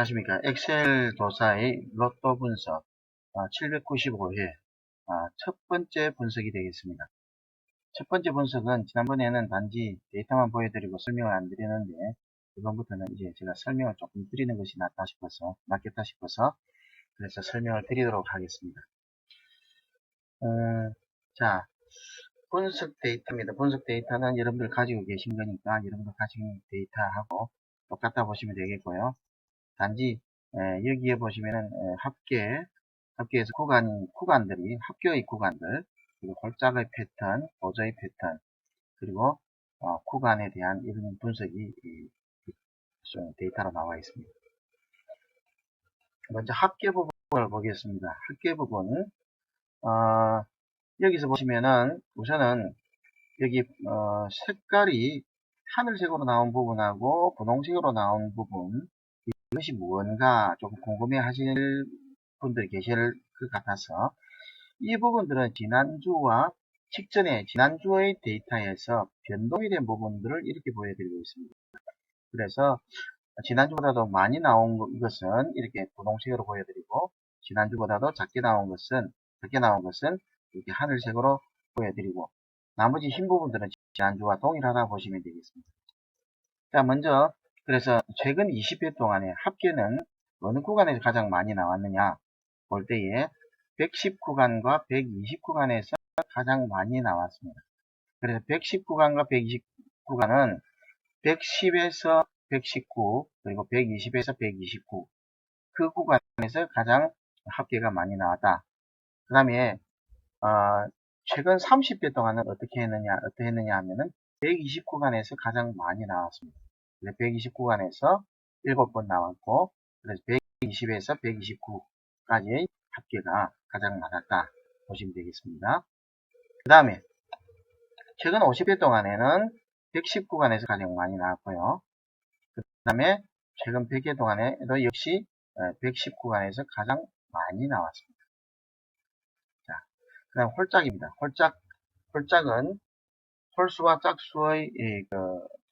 안녕하십니까. 엑셀 도사의 로또 분석 795회 첫 번째 분석이 되겠습니다. 첫 번째 분석은 지난번에는 단지 데이터만 보여드리고 설명을 안 드리는데 이번부터는 이제 제가 설명을 조금 드리는 것이 낫다 싶어서 낫겠다 싶어서 그래서 설명을 드리도록 하겠습니다. 음, 자 분석 데이터입니다. 분석 데이터는 여러분들 가지고 계신 거니까 여러분들 가진 데이터하고 똑같다 보시면 되겠고요. 단지 에, 여기에 보시면은 에, 합계 합계에서 구간 구간들이 합계의 구간들 그리고 홀짝의 패턴, 보조의 패턴 그리고 어, 구간에 대한 이런 분석이 이, 데이터로 나와 있습니다. 먼저 합계 부분을 보겠습니다. 합계 부분은 어, 여기서 보시면은 우선은 여기 어, 색깔이 하늘색으로 나온 부분하고 분홍색으로 나온 부분 이것이 무언가 조금 궁금해 하실 분들이 계실 것 같아서 이 부분들은 지난주와 직전에 지난주의 데이터에서 변동이 된 부분들을 이렇게 보여드리고 있습니다. 그래서 지난주보다도 많이 나온 것은 이렇게 분홍색으로 보여드리고 지난주보다도 작게 나온 것은 작게 나온 것은 이렇게 하늘색으로 보여드리고 나머지 흰 부분들은 지난주와 동일하다 보시면 되겠습니다. 자 먼저 그래서 최근 20회 동안에 합계는 어느 구간에서 가장 많이 나왔느냐 볼 때에 110 구간과 120 구간에서 가장 많이 나왔습니다. 그래서 110 구간과 120 구간은 110에서 119 그리고 120에서 129 그 구간에서 가장 합계가 많이 나왔다. 그 다음에 어, 최근 30회 동안은 어떻게 했느냐 어떻게 했느냐 하면은 120 구간에서 가장 많이 나왔습니다. 120 구간에서 7번 나왔고 그래서 120에서 129까지의 합계가 가장 많았다 보시면 되겠습니다. 그 다음에 최근 50회 동안에는 110 구간에서 가장 많이 나왔고요. 그 다음에 최근 100회 동안에도 역시 110 구간에서 가장 많이 나왔습니다. 자, 그 다음 홀짝입니다. 홀짝, 홀짝은 홀수와 짝수의 그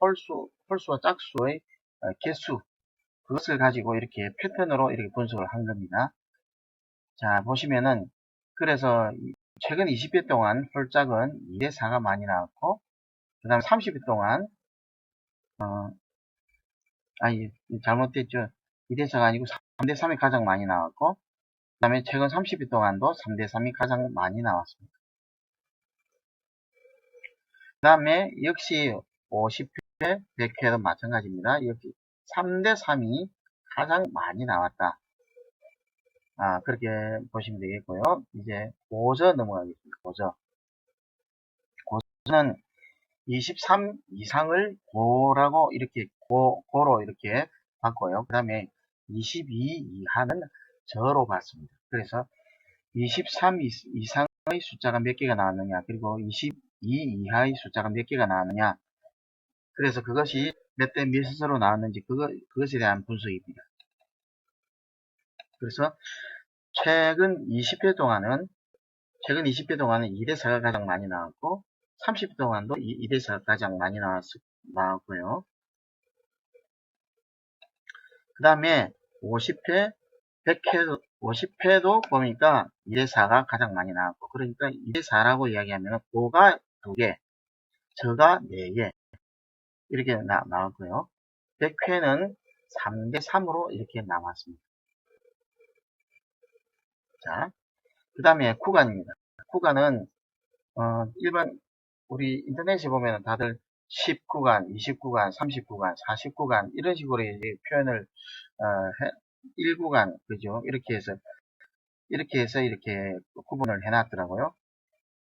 홀수, 홀수와 짝수의 어, 개수 그것을 가지고 이렇게 패턴으로 이렇게 분석을 한 겁니다. 자 보시면은 그래서 최근 20회 동안 홀짝은 2대 4가 많이 나왔고 그 다음에 30회 동안 어 아니 잘못됐죠 2대 4가 아니고 3대 3이 가장 많이 나왔고 그 다음에 최근 30회 동안도 3대 3이 가장 많이 나왔습니다. 그 다음에 역시 50회, 100회도 마찬가지입니다. 여기 3대 3이 가장 많이 나왔다. 아, 그렇게 보시면 되겠고요. 이제 고저 넘어가겠습니다. 고저. 고저는 23 이상을 고라고 이렇게 고, 고로 이렇게 봤고요. 그 다음에 22 이하는 저로 봤습니다. 그래서 23 이상의 숫자가 몇 개가 나왔느냐 그리고 22 이하의 숫자가 몇 개가 나왔느냐 그래서 그것이 몇 대 몇으로 나왔는지 그거, 그것에 대한 분석입니다. 그래서 최근 20회 동안은 최근 20회 동안은 2대 4가 가장 많이 나왔고 30회 동안도 2대 4가 가장 많이 나왔, 나왔고요. 그 다음에 50회, 100회, 50회도 보니까 2대 4가 가장 많이 나왔고 그러니까 2대 4라고 이야기하면 고가 2개, 저가 4개 이렇게 나, 나왔고요. 100회는 3대 3으로 이렇게 나왔습니다. 자, 그 다음에 구간입니다. 구간은 어, 일반 우리 인터넷에 보면 다들 10구간, 20구간, 30구간, 40구간 이런 식으로 이제 표현을 어, 1구간 그죠? 이렇게 해서 이렇게 해서 이렇게 구분을 해놨더라고요.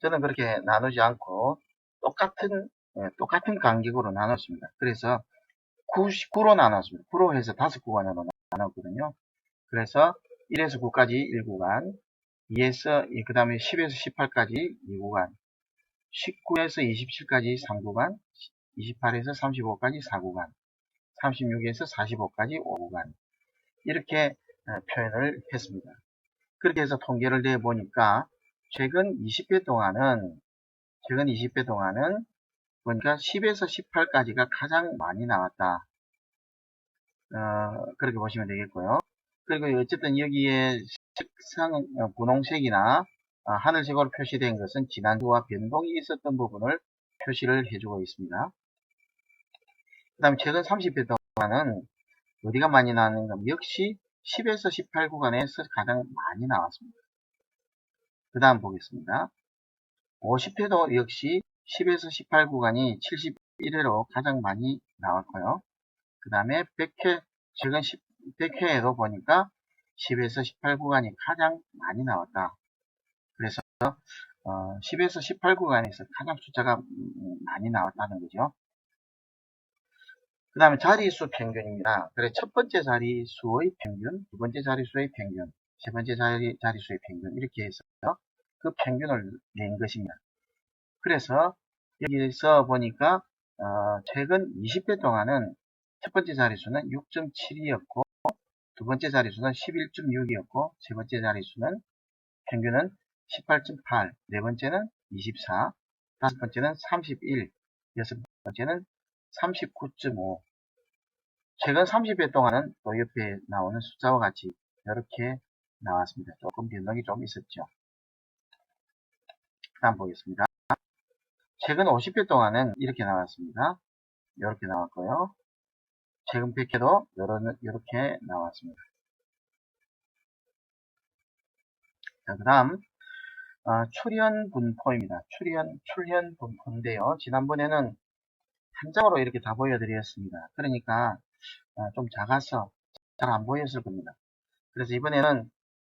저는 그렇게 나누지 않고 똑같은 예, 똑같은 간격으로 나눴습니다. 그래서 9, 9로 나눴습니다. 9로 해서 5구간으로 나눴거든요. 그래서 1에서 9까지 1구간, 2에서, 그 다음에 10에서 18까지 2구간, 19에서 27까지 3구간, 28에서 35까지 4구간, 36에서 45까지 5구간, 이렇게 어, 표현을 했습니다. 그렇게 해서 통계를 내보니까 최근 20회 동안은, 최근 20회 동안은 보니까 10에서 18까지가 가장 많이 나왔다. 어, 그렇게 보시면 되겠고요. 그리고 어쨌든 여기에 색상, 어, 분홍색이나 어, 하늘색으로 표시된 것은 지난주와 변동이 있었던 부분을 표시를 해주고 있습니다. 그 다음에 최근 30회 동안은 어디가 많이 나왔는가 역시 10에서 18 구간에서 가장 많이 나왔습니다. 그 다음 보겠습니다. 50회도 역시 10에서 18 구간이 71회로 가장 많이 나왔고요. 그 다음에 100회, 최근 10, 100회에도 보니까 10에서 18 구간이 가장 많이 나왔다. 그래서 어, 10에서 18 구간에서 가장 숫자가 많이 나왔다는 거죠. 그 다음에 자리수 평균입니다. 그래 첫 번째 자리수의 평균, 두 번째 자리수의 평균, 세 번째 자리, 자리수의 평균 이렇게 해서 그 평균을 낸 것입니다. 그래서 여기서 보니까 어, 최근 20회 동안은 첫 번째 자리수는 6.7이었고 두 번째 자리수는 11.6이었고 세 번째 자리수는 평균은 18.8, 네 번째는 24, 다섯 번째는 31, 여섯 번째는 39.5. 최근 30회 동안은 또 옆에 나오는 숫자와 같이 이렇게 나왔습니다. 조금 변동이 좀 있었죠. 다음 보겠습니다. 최근 50회 동안은 이렇게 나왔습니다. 이렇게 나왔고요. 최근 100회도 이렇게 나왔습니다. 자, 그 다음 어, 출현 분포입니다. 출현, 출현 분포인데요. 지난번에는 한 장으로 이렇게 다 보여드렸습니다. 그러니까 어, 좀 작아서 잘 안 보였을 겁니다. 그래서 이번에는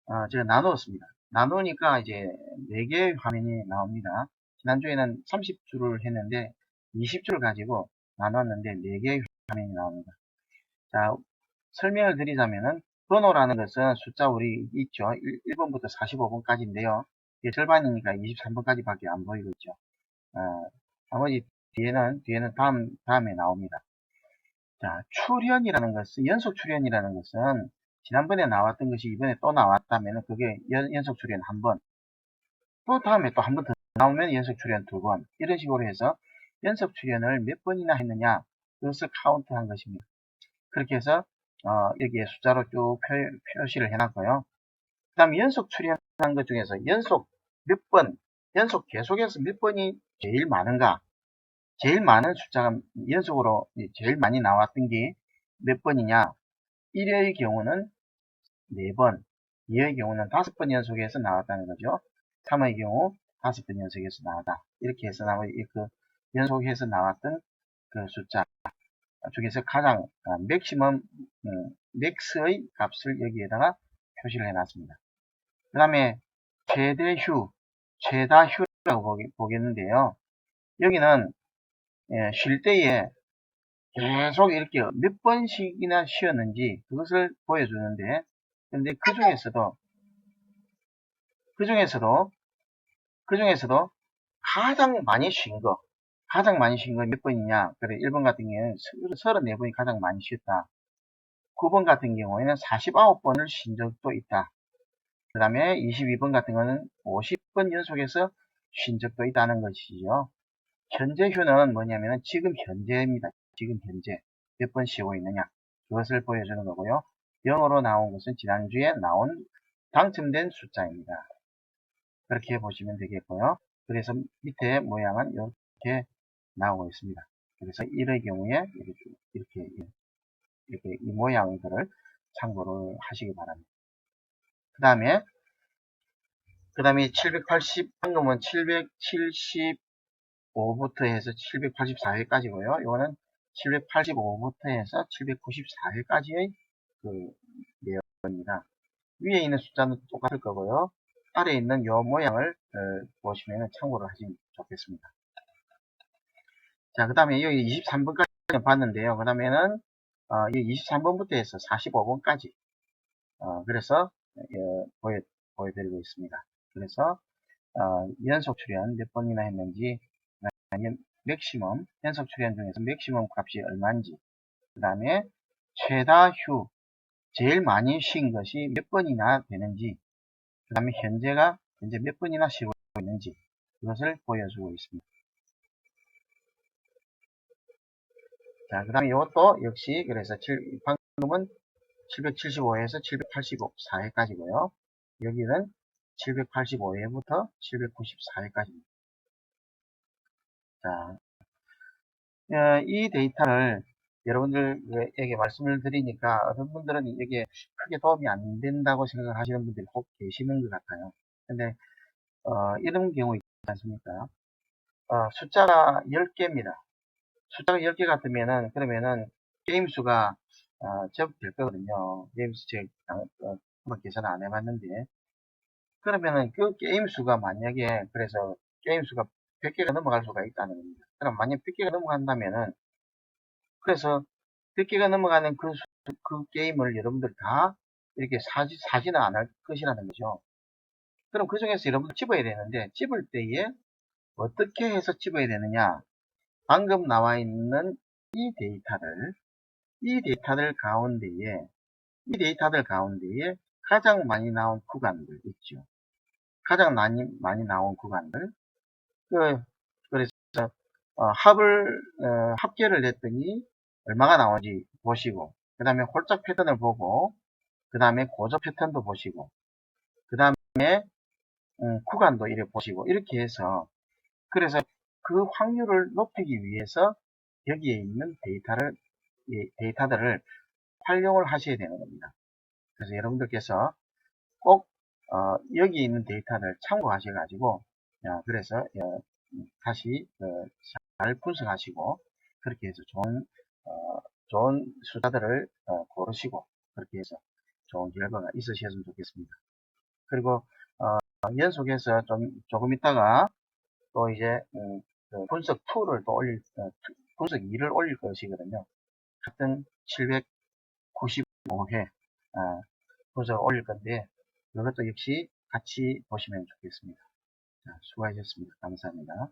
어, 제가 나누었습니다. 나누니까 이제 4개의 화면이 나옵니다. 지난주에는 30줄을 했는데 20줄 가지고 나눴는데 4개의 화면이 나옵니다. 자, 설명을 드리자면은 번호라는 것은 숫자 우리 있죠. 1, 번부터 45번까지인데요. 이게 절반이니까 23번까지 밖에 안 보이고 있죠. 어, 나머지 뒤에는, 뒤에는 다음, 다음에 나옵니다. 자, 출현이라는 것은, 연속 출현이라는 것은, 지난번에 나왔던 것이 이번에 또 나왔다면 그게 연, 연속 출현 한 번, 또 다음에 또 한 번 더 나오면 연속 출현 두 번, 이런 식으로 해서 연속 출현을 몇 번이나 했느냐, 그것을 카운트한 것입니다. 그렇게 해서, 어, 여기에 숫자로 쭉 표, 시를 해놨고요. 그 다음에 연속 출현한 것 중에서 연속 몇 번, 연속 계속해서 몇 번이 제일 많은가, 제일 많은 숫자가 연속으로 제일 많이 나왔던 게 몇 번이냐 1회의 경우는 4번 2회의 경우는 5번 연속해서 나왔다는 거죠 3회의 경우 5번 연속해서 나왔다. 이렇게 해서 나머지 그 연속해서 나왔던 그 숫자. 중에서 가장 맥시멈 음, 맥스의 값을 여기에다가 표시를 해놨습니다. 그 다음에 최대 휴 최다 휴라고 보겠는데요. 여기는 예, 쉴 때에 계속 이렇게 몇 번씩이나 쉬었는지 그것을 보여주는데 근데 그 중에서도 그 중에서도 그 중에서도 가장 많이 쉰 거 가장 많이 쉰거몇 번이냐 그래 1번 같은 경우에는 34번이 가장 많이 쉬었다 9번 같은 경우에는 49번을 쉰 적도 있다 그 다음에 22번 같은 경우는 50번 연속해서 쉰 적도 있다는 것이죠 현재 휴는 뭐냐면 지금 현재입니다. 지금 현재 몇 번 쉬고 있느냐 그것을 보여주는 거고요. 영어로 나온 것은 지난주에 나온 당첨된 숫자입니다. 그렇게 보시면 되겠고요. 그래서 밑에 모양은 이렇게 나오고 있습니다. 그래서 이의 경우에 이렇게, 이렇게, 이렇게 이 모양들을 참고를 하시기 바랍니다. 그 다음에 그 다음에 780 방금은 770 5부터 해서 784회까지고요. 이거는 785부터 해서 794회까지의 그 내용입니다. 위에 있는 숫자는 똑같을 거고요. 아래에 있는 이 모양을 어, 보시면 참고를 하시면 좋겠습니다. 자, 그 다음에 여기 23번까지 봤는데요. 그 다음에는 어, 23번부터 해서 45번까지 어, 그래서 어, 보여, 보여드리고 있습니다. 그래서 어, 연속 출연 몇 번이나 했는지 아니면 맥시멈, 연속 출현 중에서 맥시멈 값이 얼마인지 그 다음에 최다 휴, 제일 많이 쉰 것이 몇 번이나 되는지 그 다음에 현재가 현재 몇 번이나 쉬고 있는지 그것을 보여주고 있습니다. 자, 그 다음에 이것도 역시 그래서 방금은 775회에서 784회까지고요. 여기는 785회부터 794회까지입니다. 자, 어, 이 데이터를 여러분들에게 말씀을 드리니까 어떤 분들은 이게 크게 도움이 안 된다고 생각하시는 분들이 혹 계시는 것 같아요. 근데 어, 이런 경우 있지 않습니까? 어, 숫자가 10개입니다. 숫자가 10개 같으면은 그러면은 게임 수가 어, 제법 될 거거든요. 게임 수 제가 어, 한번 계산 안 해봤는데 그러면은 그 게임 수가 만약에 그래서 게임 수가 100개가 넘어갈 수가 있다는 겁니다. 그럼 만약 100개가 넘어간다면은 그래서 100개가 넘어가는 그, 수- 그 게임을 여러분들 다 이렇게 사지, 사지는 안 할 것이라는 거죠. 그럼 그 중에서 여러분들 집어야 되는데 집을 때에 어떻게 해서 집어야 되느냐 방금 나와 있는 이 데이터를 이 데이터들 가운데에 이 데이터들 가운데에 가장 많이 나온 구간들 있죠. 가장 많이 많이 나온 구간들 그 그래서 어, 합을 어, 합계를 했더니 얼마가 나오는지 보시고 그 다음에 홀짝 패턴을 보고 그 다음에 고저 패턴도 보시고 그 다음에 음, 구간도 이렇게 보시고 이렇게 해서 그래서 그 확률을 높이기 위해서 여기에 있는 데이터를 이 데이터들을 활용을 하셔야 되는 겁니다. 그래서 여러분들께서 꼭 어, 여기 있는 데이터를 참고하셔 가지고 그래서 어, 다시 어, 잘 분석하시고 그렇게 해서 좋은 어, 좋은 숫자들을 어, 고르시고 그렇게 해서 좋은 결과가 있으셨으면 좋겠습니다. 그리고 어, 연속해서 좀 조금 있다가 또 이제 음, 그 분석 2를 또 올릴 어, 투- 분석 2를 올릴 것이거든요. 같은 795회 어, 분석을 올릴 건데 이것도 역시 같이 보시면 좋겠습니다. 자, 수고하셨습니다. 감사합니다.